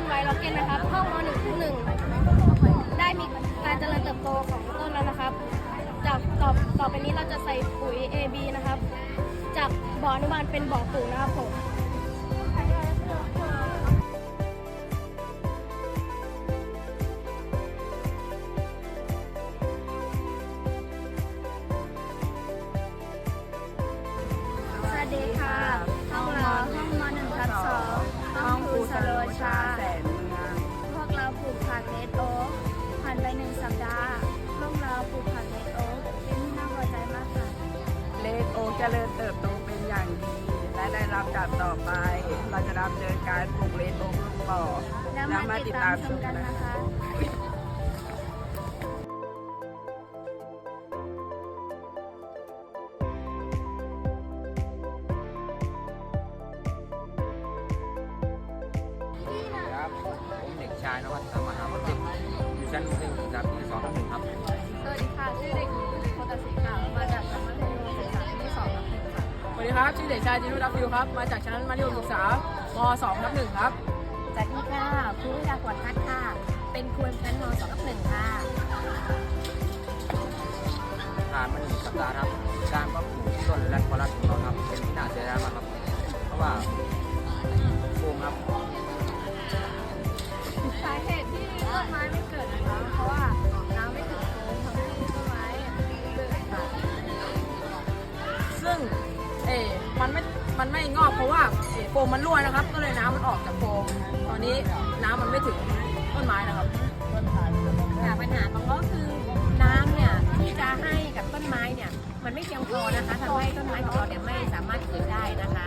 นไว้ล็อกเก็ตนะครับห้องม .1 ถึง1ได้มีการเจริญเติบโตของต้นแล้วนะครับจากต่อต่อไปนี้เราจะใส่ปุ๋ย AB นะครับ จากบ่ออนุบาลเป็นบ่อปลูกนะครับผม ดับดับต่อไป เราจะดำเนินการปลูกเลดโอลงบ่อแล้วมาติดตามชมกันนะคะครับผมเด็กชายนวัตสมหาวติอยู่ชั้นหนึ่งจากปีสองทับหนึ่ง ดีครับ ชื่อเด็กชายจินุรัตน์ฟิวครับ มาจากชั้นมัธยมศึกษาม2ทับ1ครับสวัสดีค่ะครูวิดาขวัญพัฒน์ค่ะ เป็นครูชั้นมสองทับหนึ่งค่ะผ่านมาหนึ่งสัปดาห์ครับ การก็ปลูกต้นแรดคอรัสของเราครับ เป็นที่น่าเสียดายมากครับ เพราะว่าโกงครับ มันไม่งอกเพราะว่าโฟมมันรั่วนะครับ ก็เลยน้ำมันออกจากโฟมตอนนี้น้ำมันไม่ถึงต้นไม้นะครับ ค่ะปัญหาของเราก็คือน้ำเนี่ยที่จะให้กับต้นไม้เนี่ยมันไม่เพียงพอนะคะทำให้ต้นไม้ของเราเนี่ยไม่สามารถเกิดได้นะคะ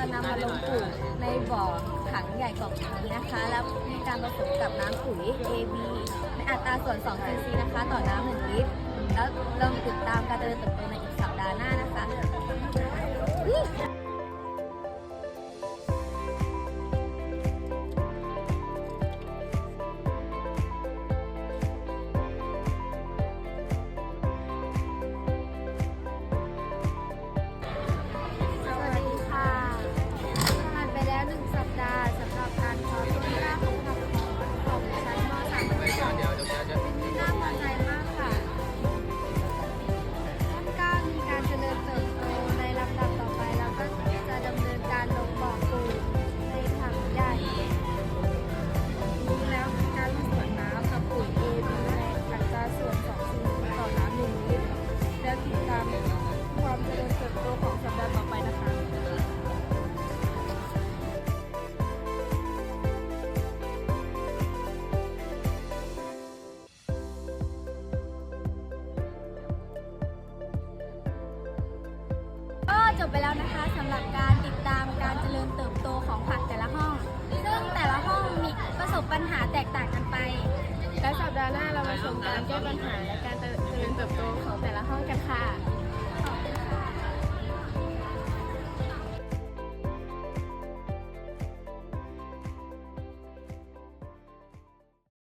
จะนำมาลงปลูกในบ่อถังใหญ่กว่านี้นะคะ แล้วมีการผสมกับน้ำปุ๋ย AB ในอัตราส่วน2ซีซีนะคะ ต่อน้ำ1ลิตร แล้วเราติดตามการเจริญเติบโตใน ไปแล้วนะคะสำหรับการติดตามการเจริญเติบโตของผักแต่ละห้อง ซึ่งแต่ละห้องมีประสบปัญหาแตกต่างกันไป และสัปดาห์หน้าเรามาชมการแก้ปัญหาและการเจริญเติบโตของแต่ละห้องกันค่ะ